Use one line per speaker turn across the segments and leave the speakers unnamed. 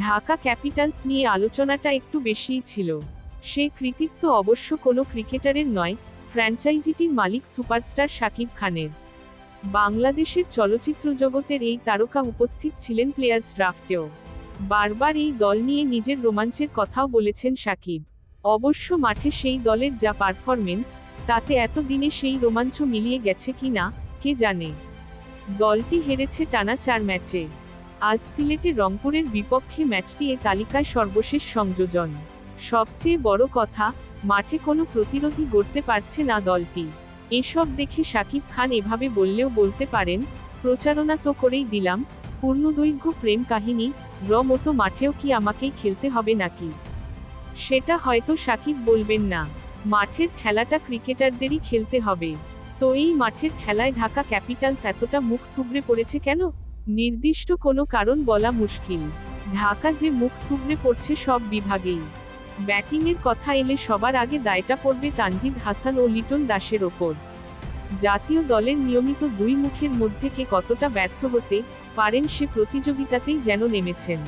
Dhaka Capitals নিয়ে আলোচনাটা একটু বেশিই ছিল। সে কৃতিত্ব অবশ্য কোনো ক্রিকেটারের নয়, ফ্র্যাঞ্চাইজিটির মালিক সুপারস্টার শাকিব খানের। বাংলাদেশের চলচ্চিত্র জগতের এই তারকা উপস্থিত ছিলেন প্লেয়ার্স ড্রাফটেও। বারবার এই দল নিয়ে নিজের রোমাঞ্চের কথাও বলেছেন শাকিব। অবশ্য মাঠে সেই দলের যা পারফরমেন্স তাতে এতদিনে সেই রোমাঞ্চ মিলিয়ে গেছে কি না, কে জানে? দলটি হেরেছে টানা চার ম্যাচে। আজ সিলেটে রংপুরের বিপক্ষে ম্যাচটি এ তালিকায় সর্বশেষ সংযোজন। সবচেয়ে বড় কথা, মাঠে কোনো প্রতিরোধী গড়তে পারছে না দলটি। এসব দেখে শাকিব খান এভাবে বললেও বলতে পারেন, প্রচারণা তো করেই দিলাম, পূর্ণদৈর্ঘ্য প্রেম কাহিনী র মতো মাঠেও কি আমাকেই খেলতে হবে নাকি? সেটা হয়তো সাকিব বলবেন না, মাঠের খেলাটা ক্রিকেটারদেরই খেলতে হবে। তো এই মাঠের খেলায় ঢাকা ক্যাপিটালস এতটা মুখ থুবড়ে পড়েছে কেন? নির্দিষ্ট কোনো কারণ বলা মুশকিল। ঢাকা যে মুখ থুবড়ে পড়ছে সব বিভাগেই। ব্যাটিংয়ের কথা এলে সবার আগে দায়টা পড়বে তানজিদ হাসান ও লিটন দাসের ওপর। জাতীয় দলের নিয়মিত দুই মুখের মধ্যে কে কতটা ব্যর্থ হতে পারেন সে প্রতিযোগিতাতেই যেন নেমেছেন।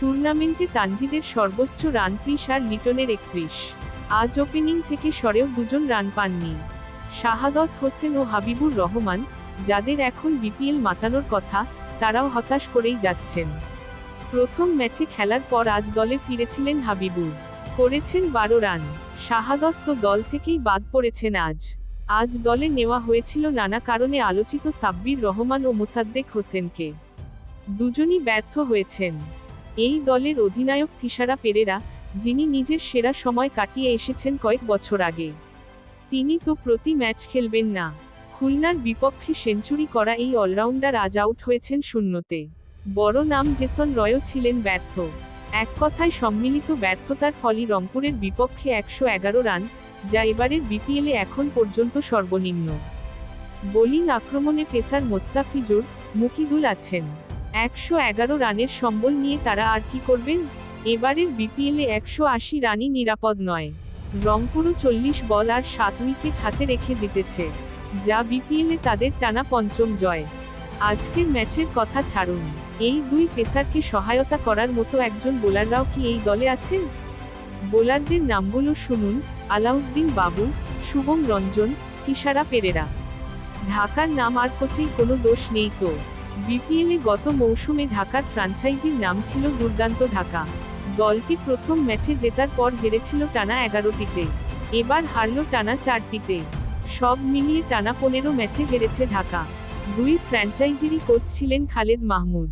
টুর্নামেন্টে তানজিদের সর্বোচ্চ রান ত্রিশ আর লিটনের একত্রিশ। আজ ওপেনিং থেকে সরেও দুজন রান পাননি। শাহাদত হোসেন ও হাবিবুর রহমান যাদের এখন বিপিএল মাতানোর কথা, তারাও হতাশ করেই যাচ্ছেন। প্রথম ম্যাচে খেলার পর আজ দলে ফিরেছিলেন হাবিবুর। করেছেন বারো রান। শাহাদত তো দল থেকেই বাদ পড়েছেন আজ। আজ দলে নেওয়া হয়েছিল নানা কারণে আলোচিত সাব্বির রহমান ও মুসাদ্দেক হোসেনকে। দুজনই ব্যর্থ হয়েছেন। এই দলের অধিনায়ক থিসারা পেরেরা, যিনি নিজের সেরা সময় কাটিয়ে এসেছেন কয়েক বছর আগে। তিনি তো প্রতি ম্যাচ খেলবেন না। খুলনার বিপক্ষে সেঞ্চুরি করা এই অলরাউন্ডার আজ আউট হয়েছেন শূন্যতে। বড় নাম জেসন রয়ও ছিলেন ব্যর্থ। এক কথায় সম্মিলিত ব্যর্থতার ফলে রংপুরের বিপক্ষে একশো এগারো রান, যা এবারের বিপিএলে এখন পর্যন্ত সর্বনিম্ন। বোলিং আক্রমণে পেসার মোস্তাফিজুর, মুকিদুল আছেন। একশো এগারো রানের সম্বল নিয়ে তারা আর কি করবেন? এবারের বিপিএলে একশো আশি রানই নিরাপদ নয়। রংপুরও চল্লিশ বল আর সাত উইকেট হাতে রেখে জিতেছে। যা বিপিএলে তাদের টানা পঞ্চম জয়। আজকের ম্যাচের কথা ছাড়ুন, এই দুই পেসারকে সহায়তা করার মতো একজন বোলাররাও কি এই দলে আছেন? বোলারদের নামগুলো শুনুন, আলাউদ্দিন বাবু, শুভম রঞ্জন তিসারা পেরেরা। ঢাকার নাম আর কোচেই কোনো দোষ নেই তো। বিপিএলে গত মৌসুমে ঢাকার ফ্রাঞ্চাইজির নাম ছিল দুর্দান্ত ঢাকা। দলটি প্রথম ম্যাচে জেতার পর হেরেছিল টানা এগারোটিতে, এবার হারল টানা চারটিতে। সব মিলিয়ে টানা পনেরো ম্যাচে হেরেছে ঢাকা। দুই ফ্র্যাঞ্চাইজিরই কোচ ছিলেন খালেদ মাহমুদ।